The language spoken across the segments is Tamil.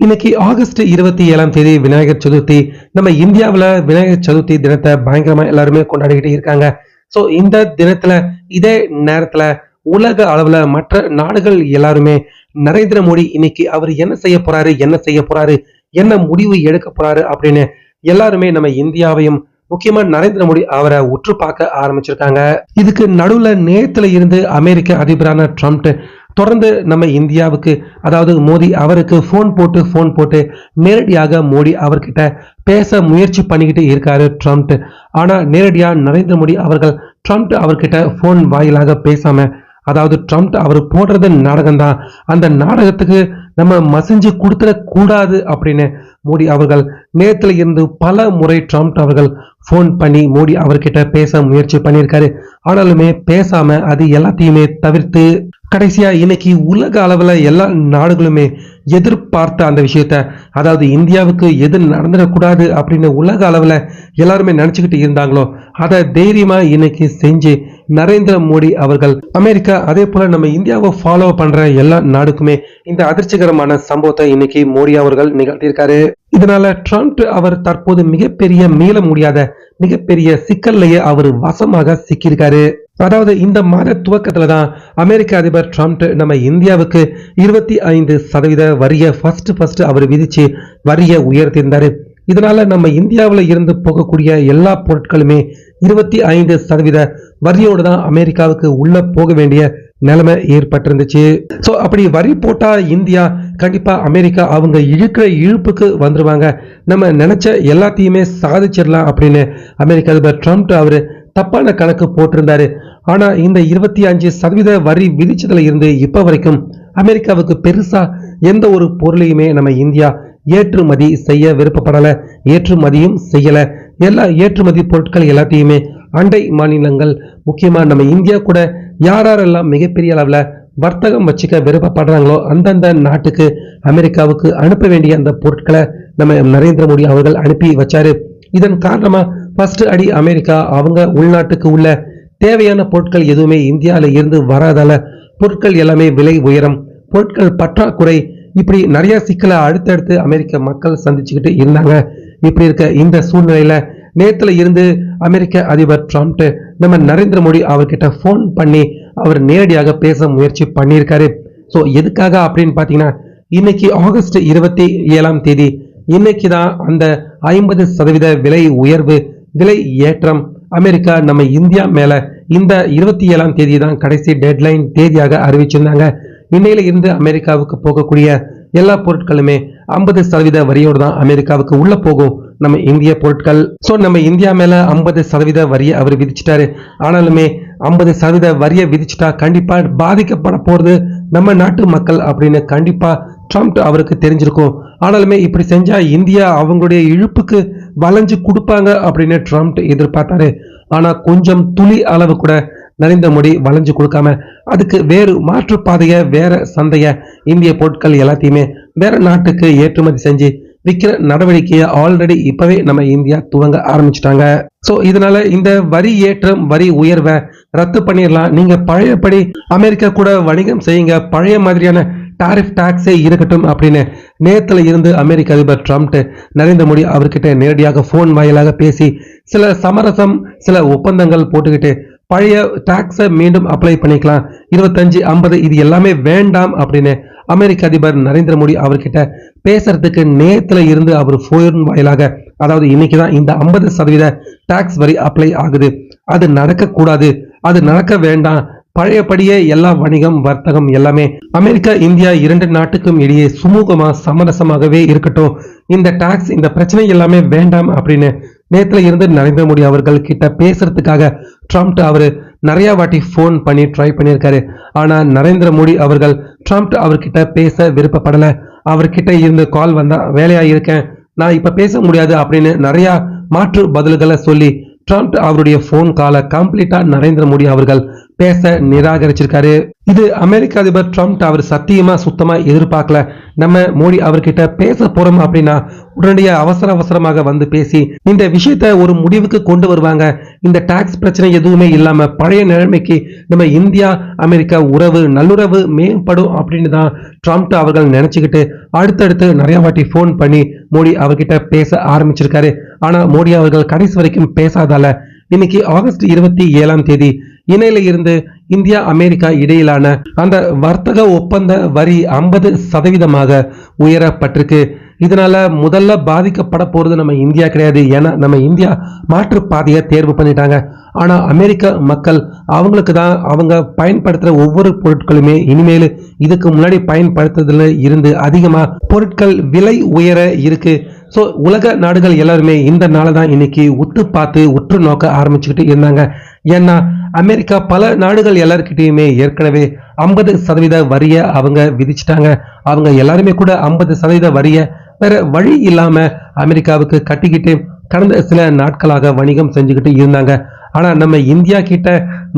இன்னைக்கு ஆகஸ்ட் இருபத்தி ஏழாம் தேதி விநாயகர் சதுர்த்தி. நம்ம இந்தியாவுல விநாயகர் சதுர்த்தி தினத்தை பயங்கரமா எல்லாருமே கொண்டாடிக்கிட்டு இருக்காங்க. ஸோ இந்த தினத்துல இதே நேரத்துல உலக அளவுல மற்ற நாடுகள் எல்லாருமே நரேந்திர மோடி இன்னைக்கு அவர் என்ன செய்ய போறாரு என்ன செய்ய போறாரு என்ன முடிவு எடுக்க போறாரு அப்படின்னு எல்லாருமே நம்ம இந்தியாவையும் முக்கியமா நரேந்திர மோடி அவரை உற்று பார்க்க ஆரம்பிச்சிருக்காங்க. இதுக்கு நடுவுல நேத்துல இருந்து அமெரிக்க அதிபரான ட்ரம்ப் தொடர்ந்து நம்ம இந்தியாவுக்கு அதாவது மோடி அவருக்கு ஃபோன் போட்டு ஃபோன் போட்டு நேரடியாக மோடி அவர்கிட்ட பேச முயற்சி பண்ணிக்கிட்டு இருக்காரு ட்ரம்ப். ஆனால் நேரடியாக நரேந்திர மோடி அவர்கள் ட்ரம்ப் அவர்கிட்ட ஃபோன் வாயிலாக பேசாம அதாவது ட்ரம்ப் அவர் போடுறது நாடகம் தான் அந்த நாடகத்துக்கு நம்ம மசிஞ்சு கொடுத்துட கூடாது அப்படின்னு மோடி அவர்கள் நேரத்தில் இருந்து பல முறை ட்ரம்ப் அவர்கள் ஃபோன் பண்ணி மோடி அவர்கிட்ட பேச முயற்சி பண்ணியிருக்காரு. ஆனாலுமே பேசாம அது எல்லாத்தையுமே தவிர்த்து கடைசியா இன்னைக்கு உலக அளவுல எல்லா நாடுகளுமே எதிர்பார்த்த அந்த விஷயத்த அதாவது இந்தியாவுக்கு எது நடந்துடக்கூடாது அப்படின்னு உலக அளவுல எல்லாருமே நினச்சிக்கிட்டு இருந்தாங்களோ அதை தைரியமா இன்னைக்கு செஞ்சு நரேந்திர மோடி அவர்கள் அமெரிக்கா அதே போல நம்ம இந்தியாவை ஃபாலோ பண்ற எல்லா நாடுக்குமே இந்த அதிர்ச்சிகரமான சம்பவத்தை இன்னைக்கு மோடி அவர்கள் நிகழ்த்தியிருக்காரு. இதனால ட்ரம்ப் அவர் தற்போது மிகப்பெரிய மீள முடியாத மிகப்பெரிய சிக்கல்லையே அவர் வசமாக சிக்கியிருக்காரு. அதாவது இந்த மாத துவக்கத்துல தான் அமெரிக்க அதிபர் ட்ரம்ப் நம்ம இந்தியாவுக்கு இருபத்தி ஐந்து சதவீத வரியை ஃபர்ஸ்ட் ஃபர்ஸ்ட் அவர் விதிச்சு வரியை உயர்த்தியிருந்தாரு. இதனால நம்ம இந்தியாவில் இருந்து போகக்கூடிய எல்லா பொருட்களுமே இருபத்தி ஐந்து சதவீத வரியோடு தான் அமெரிக்காவுக்கு உள்ள போக வேண்டிய நிலைமை ஏற்பட்டிருந்துச்சு. ஸோ அப்படி வரி போட்டா இந்தியா கண்டிப்பா அமெரிக்கா அவங்க இழுக்கிற இழுப்புக்கு வந்துருவாங்க. நம்ம நினைச்ச எல்லாத்தையுமே சாதிச்சிடலாம் அப்படின்னு அமெரிக்க அதிபர் ட்ரம்ப் அவர் தப்பான கணக்கு போட்டிருந்தாரு. ஆனா இந்த இருபத்தி அஞ்சு சதவீத வரி விதிச்சதுல இருந்து இப்ப வரைக்கும் அமெரிக்காவுக்கு பெருசா எந்த ஒரு பொருளையுமே நம்ம இந்தியா ஏற்றுமதி செய்ய விருப்பப்படல ஏற்றுமதியும் செய்யல. எல்லா ஏற்றுமதி பொருட்கள் எல்லாத்தையுமே அண்டை மாநிலங்கள் முக்கியமா நம்ம இந்தியா கூட யாரெல்லாம் மிகப்பெரிய அளவுல வர்த்தகம் வச்சுக்க விருப்பப்படுறாங்களோ அந்தந்த நாட்டுக்கு அமெரிக்காவுக்கு அனுப்ப வேண்டிய அந்த பொருட்களை நம்ம நரேந்திர மோடி அவர்கள் அனுப்பி வச்சாரு. இதன் காரணமா ஃபர்ஸ்ட் அடி அமெரிக்கா அவங்க உள்நாட்டுக்கு உள்ள தேவையான பொருட்கள் எதுவுமே இந்தியாவில் இருந்து வராதால பொருட்கள் எல்லாமே விலை உயரம். பொருட்கள் பற்றாக்குறை. இப்படி நிறைய சிக்கலை அடுத்தடுத்து அமெரிக்க மக்கள் சந்திச்சுக்கிட்டு இருந்தாங்க. இப்படி இருக்க இந்த சூழ்நிலையில நேத்துல இருந்து அமெரிக்க அதிபர் ட்ரம்ப் நம்ம நரேந்திர மோடி அவர்கிட்ட ஃபோன் பண்ணி அவர் நேரடியாக பேச முயற்சி பண்ணியிருக்காரு. ஸோ எதுக்காக அப்படின்னு பார்த்தீங்கன்னா இன்னைக்கு ஆகஸ்ட் இருபத்தி ஏழாம் தேதி இன்னைக்கு தான் அந்த ஐம்பது சதவீத விலை உயர்வு விலை ஏற்றம். அமெரிக்கா நம்ம இந்தியா மேல இந்த இருபத்தி ஏழாம் தேதி தான் கடைசி டெட்லைன் தேதியாக அறிவிச்சிருந்தாங்க. இன்னையில இருந்து அமெரிக்காவுக்கு போகக்கூடிய எல்லா பொருட்களுமே ஐம்பது சதவீத வரியோடு தான் அமெரிக்காவுக்கு உள்ள போகும். நம்ம இந்திய பொருட்கள். ஸோ நம்ம இந்தியா மேல ஐம்பது சதவீத வரியை அவர் விதிச்சிட்டாரு. ஆனாலுமே ஐம்பது சதவீத வரியை விதிச்சிட்டா கண்டிப்பா பாதிக்கப்பட போறது நம்ம நாட்டு மக்கள் அப்படின்னு கண்டிப்பா ட்ரம்ப் அவருக்கு தெரிஞ்சிருக்கும். ஆனாலுமே இப்படி செஞ்சால் இந்தியா அவங்களுடைய இழுப்புக்கு வளைஞ்சு கொடுப்பாங்க அப்படின்னு ட்ரம்ப் எதிர்பார்த்தாரு. ஆனால் கொஞ்சம் துளி அளவு கூட நரேந்திர மோடி வளைஞ்சு கொடுக்காம அதுக்கு வேறு மாற்று பாதைய வேற சந்தைய இந்திய பொருட்கள் எல்லாத்தையுமே வேற நாட்டுக்கு ஏற்றுமதி செஞ்சு விற்கிற நடவடிக்கையை ஆல்ரெடி இப்பவே நம்ம இந்தியா துவங்க ஆரம்பிச்சிட்டாங்க. ஸோ இதனால இந்த வரி ஏற்றம் வரி உயர்வை ரத்து பண்ணிடலாம். நீங்க பழையபடி அமெரிக்கா கூட வணிகம் செய்யுங்க. பழைய மாதிரியான டாரிஃப் டாக்ஸே இருக்கட்டும் அப்படின்னு நேத்துல இருந்து அமெரிக்க அதிபர் ட்ரம்ப் நரேந்திர மோடி அவர்கிட்ட நேரடியாக ஃபோன் வாயிலாக பேசி சில சமரசம் சில ஒப்பந்தங்கள் போட்டுக்கிட்டு பழைய டாக்ஸை மீண்டும் அப்ளை பண்ணிக்கலாம். இருபத்தஞ்சு ஐம்பது இது எல்லாமே வேண்டாம் அப்படின்னு அமெரிக்க அதிபர் நரேந்திர மோடி அவர்கிட்ட பேசுறதுக்கு நேரத்தில் இருந்து அவர் ஃபோன் வாயிலாக அதாவது இன்னைக்கு தான் இந்த ஐம்பது சதவீத டாக்ஸ் வரி அப்ளை ஆகுது. அது நடக்கக்கூடாது. அது நடக்க வேண்டாம். பழையபடியே எல்லா வணிகம் வர்த்தகம் எல்லாமே அமெரிக்கா இந்தியா இரண்டு நாட்டுக்கும் இடையே சுமூகமா சமரசமாகவே இருக்கட்டும். இந்த டாக்ஸ் இந்த பிரச்சனை எல்லாமே வேண்டாம் அப்படின்னு நேத்துல இருந்து நரேந்திர மோடி அவர்கள் கிட்ட பேசுறதுக்காக ட்ரம்ப் அவரு நிறைய வாட்டி ஃபோன் பண்ணி ட்ரை பண்ணியிருக்காரு. ஆனா நரேந்திர மோடி அவர்கள் ட்ரம்ப் அவர்கிட்ட பேச விருப்பப்படல. அவர்கிட்ட இருந்து கால் வந்தா வேலையா இருக்கேன் நான் இப்ப பேச முடியாது அப்படின்னு நிறைய மாற்று பதில்களை சொல்லி ட்ரம்ப் அவருடைய ஃபோன் காலை கம்ப்ளீட்டா நரேந்திர மோடி அவர்கள் பேச நிராகரிச்சிருக்காரு. இது அமெரிக்க அதிபர் ட்ரம்ப் அவர் சத்தியமா சுத்தமா எதிர்பார்க்கல. நம்ம மோடி அவர்கிட்ட பேச போறோம் அப்படின்னா உடனடியாக அவசர அவசரமாக வந்து பேசி இந்த விஷயத்த ஒரு முடிவுக்கு கொண்டு வருவாங்க. இந்த டாக்ஸ் பிரச்சனை எதுவுமே இல்லாம பழைய நிலைமைக்கு நம்ம இந்தியா அமெரிக்கா உறவு நல்லுறவு மேம்படும் அப்படின்னு தான் ட்ரம்ப் அவர்கள் நினைச்சுக்கிட்டு அடுத்தடுத்து நிறைய வாட்டி ஃபோன் பண்ணி மோடி அவர்கிட்ட பேச ஆரம்பிச்சிருக்காரு. ஆனா மோடி அவர்கள் கடைசி வரைக்கும் பேசாதால இன்னைக்கு ஆகஸ்ட் இருபத்தி ஏழாம் தேதி இணையில இருந்து இந்தியா அமெரிக்கா இடையிலான அந்த வர்த்தக ஒப்பந்த வரி ஐம்பது சதவீதமாக உயரப்பட்டிருக்கு. இதனால முதல்ல பாதிக்கப்பட போறது நம்ம இந்தியா கிடையாது. ஏன்னா நம்ம இந்தியா மாற்று பாதையை தேர்வு பண்ணிட்டாங்க. ஆனா அமெரிக்க மக்கள் அவங்களுக்கு தான் அவங்க பயன்படுத்துற ஒவ்வொரு பொருட்களுமே இனிமேல் இதுக்கு முன்னாடி பயன்படுத்துறதுல இருந்து அதிகமா பொருட்கள் விலை உயர இருக்கு. ஸோ உலக நாடுகள் எல்லாருமே இந்த நாளை தான் இன்னைக்கு உத்து பார்த்து உற்று நோக்க ஆரம்பிச்சுக்கிட்டு இருந்தாங்க. ஏன்னா அமெரிக்கா பல நாடுகள் எல்லாருக்கிட்டையுமே ஏற்கனவே ஐம்பது சதவீத வரியை அவங்க விதிச்சிட்டாங்க. அவங்க எல்லாருமே கூட ஐம்பது சதவீத வரியை வேற வழி இல்லாமல் அமெரிக்காவுக்கு கட்டிக்கிட்டு கடந்த சில நாட்களாக வணிகம் செஞ்சுக்கிட்டு இருந்தாங்க. ஆனால் நம்ம இந்தியா கிட்ட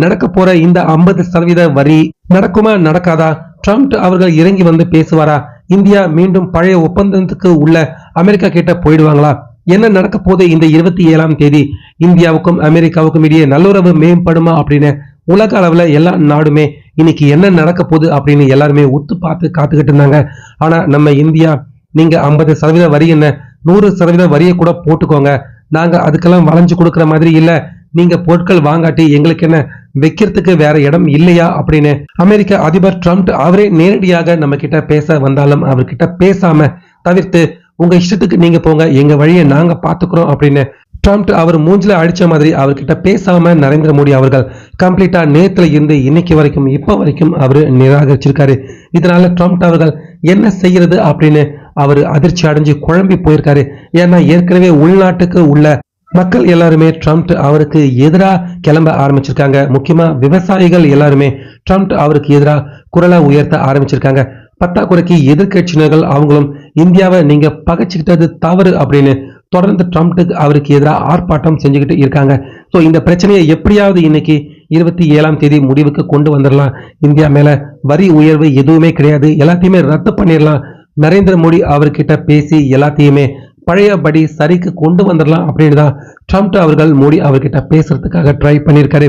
நடக்க போற இந்த ஐம்பது சதவீத வரி நடக்குமா நடக்காதா? ட்ரம்ப் அவர்கள் இறங்கி வந்து பேசுவாரா? இந்தியா மீண்டும் பழைய ஒப்பந்தத்துக்கு உள்ள அமெரிக்கா கிட்ட போயிடுவாங்களா? என்ன நடக்க போதே இந்த இருபத்தி ஏழாம் தேதி? இந்தியாவுக்கும் அமெரிக்காவுக்கும் இடையே நல்லுறவு மேம்படுமா அப்படின்னு உலக அளவில் எல்லா நாடுமே இன்னைக்கு என்ன நடக்க போகுது அப்படின்னு எல்லாருமே ஒத்து பார்த்து காத்துக்கிட்டு இருந்தாங்க. ஆனா நம்ம இந்தியா நீங்க ஐம்பது சதவீத வரி என்ன? நூறு சதவீத வரியை கூட போட்டுக்கோங்க. நாங்க அதுக்கெல்லாம் வளைஞ்சு கொடுக்குற மாதிரி இல்ல. நீங்க பொருட்கள் வாங்காட்டி எங்களுக்கு என்ன வைக்கிறதுக்கு வேற இடம் இல்லையா அப்படின்னு அமெரிக்க அதிபர் ட்ரம்ப் அவரே நேரடியாக நம்ம கிட்ட பேச வந்தாலும் அவர்கிட்ட பேசாம தவிர்த்து உங்க இஷ்டத்துக்கு நீங்க போங்க எங்க வழியை நாங்க பாத்துக்கிறோம் அப்படின்னு ட்ரம்ப் அவர் மூஞ்சில அடிச்ச மாதிரி அவர்கிட்ட பேசாம நரேந்திர மோடி அவர்கள் கம்ப்ளீட்டா நேத்துல இருந்து இன்னைக்கு வரைக்கும் இப்ப வரைக்கும் அவர் நிராகரிச்சிருக்காரு. இதனால ட்ரம்ப் அவர்கள் என்ன செய்யறது அப்படின்னு அவர் அதிர்ச்சி அடைஞ்சு குழம்பி போயிருக்காரு. ஏன்னா ஏற்கனவே உள்நாட்டுக்கு உள்ள மக்கள் எல்லாருமே ட்ரம்ப் அவருக்கு எதிராக கிளம்ப ஆரம்பிச்சிருக்காங்க. முக்கியமா விவசாயிகள் எல்லாருமே ட்ரம்ப் அவருக்கு எதிராக குரலை உயர்த்த ஆரம்பிச்சிருக்காங்க. பற்றாக்குறைக்கு எதிர்கட்சியினர்கள் அவங்களும் இந்தியாவை நீங்க பகைச்சுக்கிட்டது தவறு அப்படின்னு தொடர்ந்து ட்ரம்ப்க்கு அவருக்கு எதிராக ஆர்ப்பாட்டம் செஞ்சுக்கிட்டு இருக்காங்க. ஸோ இந்த பிரச்சனையை எப்படியாவது இன்னைக்கு இருபத்தி ஏழாம் தேதி முடிவுக்கு கொண்டு வந்துடலாம். இந்தியா மேல வரி உயர்வு எதுவுமே கிடையாது. எல்லாத்தையுமே ரத்து பண்ணிடலாம். நரேந்திர மோடி அவர்கிட்ட பேசி எல்லாத்தையுமே பழையபடி சரிக்கு கொண்டு வந்துடலாம் அப்படின்னு தான் ட்ரம்ப் அவர்கள் மோடி அவர்கிட்ட பேசுறதுக்காக ட்ரை பண்ணியிருக்காரு.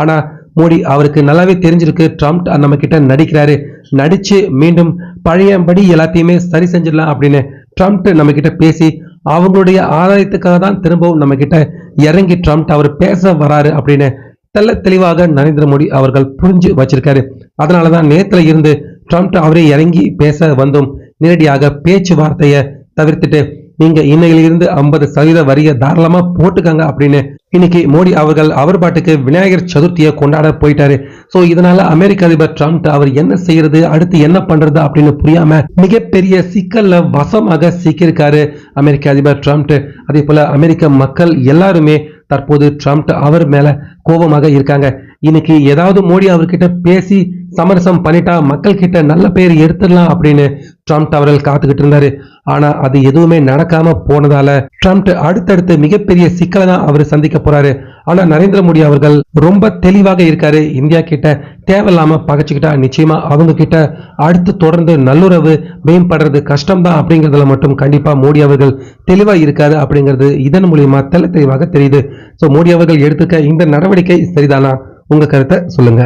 ஆனால் மோடி அவருக்கு நல்லாவே தெரிஞ்சிருக்கு. ட்ரம்ப் நம்ம கிட்ட நடிக்கிறாரு. நடிச்சு மீண்டும் பழையபடி எல்லாத்தையுமே சரி செஞ்சிடலாம் அப்படின்னு ட்ரம்ப் நம்ம கிட்ட பேசி அவங்களுடைய ஆதாயத்துக்காக தான் திரும்பவும் நம்ம கிட்ட இறங்கி ட்ரம்ப் அவர் பேச வராரு அப்படின்னு தெல்ல தெளிவாக நரேந்திர மோடி அவர்கள் புரிஞ்சு வச்சிருக்காரு. அதனாலதான் நேத்துல இருந்து ட்ரம்ப் அவரே இறங்கி பேச வந்தும் நேரடியாக பேச்சுவார்த்தையை தவிர்த்துட்டு நீங்க இன்னையிலிருந்து ஐம்பது சதவீத வரியை தாராளமா போட்டுக்கங்க அப்படின்னு இன்னைக்கு மோடி அவர்கள் அவர் பாட்டுக்கு விநாயகர் சதுர்த்தியை கொண்டாட போயிட்டாரு. சோ இதனால அமெரிக்க அதிபர் ட்ரம்ப் அவர் என்ன செய்யறது அடுத்து என்ன பண்றது அப்படின்னு புரியாம மிகப்பெரிய சிக்கல்ல வசமாக சிக்கியிருக்காரு அமெரிக்க அதிபர் ட்ரம்ப். அதே போல அமெரிக்க மக்கள் எல்லாருமே தற்போது ட்ரம்ப் அவர் மேல கோபமாக இருக்காங்க. இன்னைக்கு ஏதாவது மோடி அவர்கிட்ட பேசி சமரசம் பண்ணிட்டா மக்கள் கிட்ட நல்ல பேர் எடுத்துடலாம் அப்படின்னு ட்ரம்ப் அவர்கள் காத்துக்கிட்டு இருந்தாரு. ஆனா அது எதுவுமே நடக்காம போனதால ட்ரம்ப் அடுத்தடுத்து மிகப்பெரிய சிக்கலை தான் அவர் சந்திக்க போறாரு. ஆனா நரேந்திர மோடி அவர்கள் ரொம்ப தெளிவாக இருக்காரு. இந்தியா கிட்ட தேவையில்லாம பகைச்சுக்கிட்டா நிச்சயமா அவங்க கிட்ட அடுத்து தொடர்ந்து நல்லுறவு மேம்படுறது கஷ்டம்தான் அப்படிங்கறதுல மட்டும் கண்டிப்பா மோடி அவர்கள் தெளிவா இருக்காரு அப்படிங்கிறது இதன் மூலியமா தெல்ல தெளிவாக தெரியுது. சோ மோடி அவர்கள் எடுத்துக்க இந்த நடவடிக்கை சரிதானா? உங்க கருத்தை சொல்லுங்க.